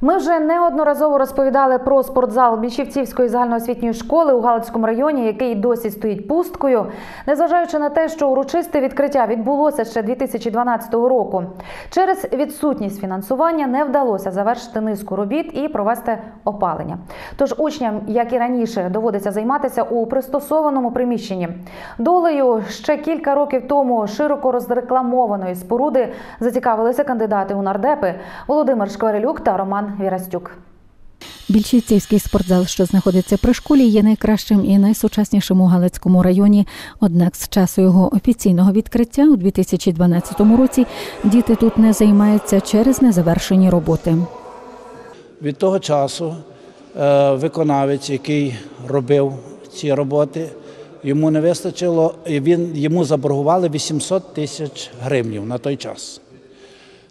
Ми вже неодноразово розповідали про спортзал Більшівцівської загальноосвітньої школи у Галицькому районі, який досі стоїть пусткою, незважаючи на те, що урочисте відкриття відбулося ще 2012 року. Через відсутність фінансування не вдалося завершити низку робіт і провести опалення. Тож учням, як і раніше, доводиться займатися у пристосованому приміщенні. Долею ще кілька років тому широко розрекламованої споруди зацікавилися кандидати у нардепи Володимир Шкварилюк та Роман Вірастюк. Більшівцівський спортзал, що знаходиться при школі, є найкращим і найсучаснішим у Галицькому районі. Однак з часу його офіційного відкриття у 2012 році діти тут не займаються через незавершені роботи. Від того часу е, виконавець, який робив ці роботи, йому не вистачило, він, йому заборгували 800 тисяч гривнів на той час.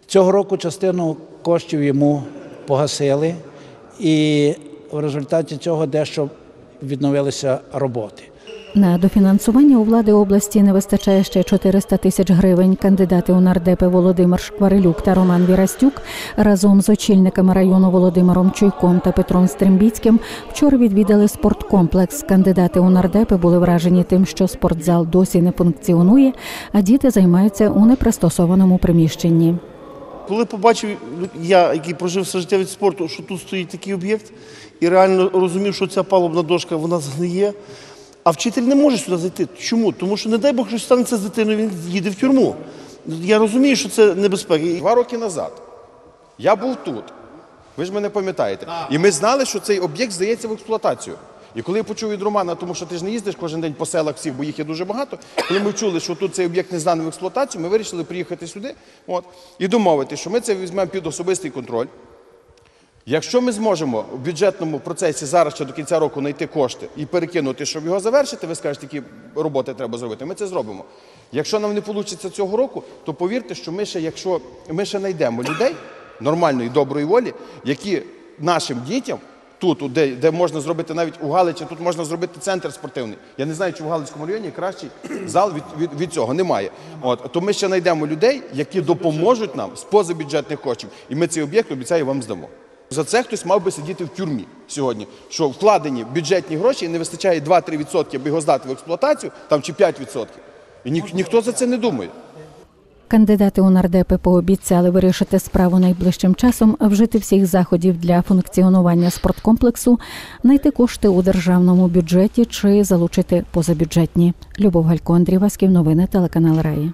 Цього року частину коштів йому погасили, і в результаті цього дещо відновилися роботи. На дофінансування у влади області не вистачає ще 400 тисяч гривень. Кандидати у нардепи Володимир Шкварилюк та Роман Вірастюк разом з очільниками району Володимиром Чуйком та Петром Стримбіцьким вчора відвідали спорткомплекс. Кандидати у нардепи були вражені тим, що спортзал досі не функціонує, а діти займаються у непристосованому приміщенні. Коли побачив я, який прожив все життя від спорту, що тут стоїть такий об'єкт, і реально розумів, що ця палубна дошка вона згниє, а вчитель не може сюди зайти. Чому? Тому що, не дай Бог, що станеться з дитиною, він їде в тюрму. Я розумію, що це небезпека. Два роки назад я був тут. Ви ж мене пам'ятаєте. І ми знали, що цей об'єкт здається в експлуатацію. І коли я почув від Романа, тому що ти ж не їздиш кожен день по селах всіх, бо їх є дуже багато. Коли ми чули, що тут цей об'єкт не зданий в експлуатацію, ми вирішили приїхати сюди от, і домовити, що ми це візьмемо під особистий контроль. Якщо ми зможемо в бюджетному процесі зараз ще до кінця року знайти кошти і перекинути, щоб його завершити, ви скажете, які роботи треба зробити, ми це зробимо. Якщо нам не вийде цього року, то повірте, що ми ще, якщо ми ще знайдемо людей нормальної, доброї волі, які нашим дітям тут, де, де можна зробити навіть у Галичі, тут можна зробити центр спортивний. Я не знаю, чи в Галицькому районі кращий зал від, від, від цього немає. От то ми ще знайдемо людей, які допоможуть нам з позабюджетних коштів, і ми цей об'єкт обіцяю вам здамо. За це хтось мав би сидіти в тюрмі сьогодні, що вкладені бюджетні гроші і не вистачає 2-3%, аби його здати в експлуатацію, там чи 5%. І ні, ніхто за це не думає. Кандидати у нардепи пообіцяли вирішити справу найближчим часом, вжити всіх заходів для функціонування спорткомплексу, знайти кошти у державному бюджеті чи залучити позабюджетні. Любов Галько, Андрій Васьків, новини телеканал Раї.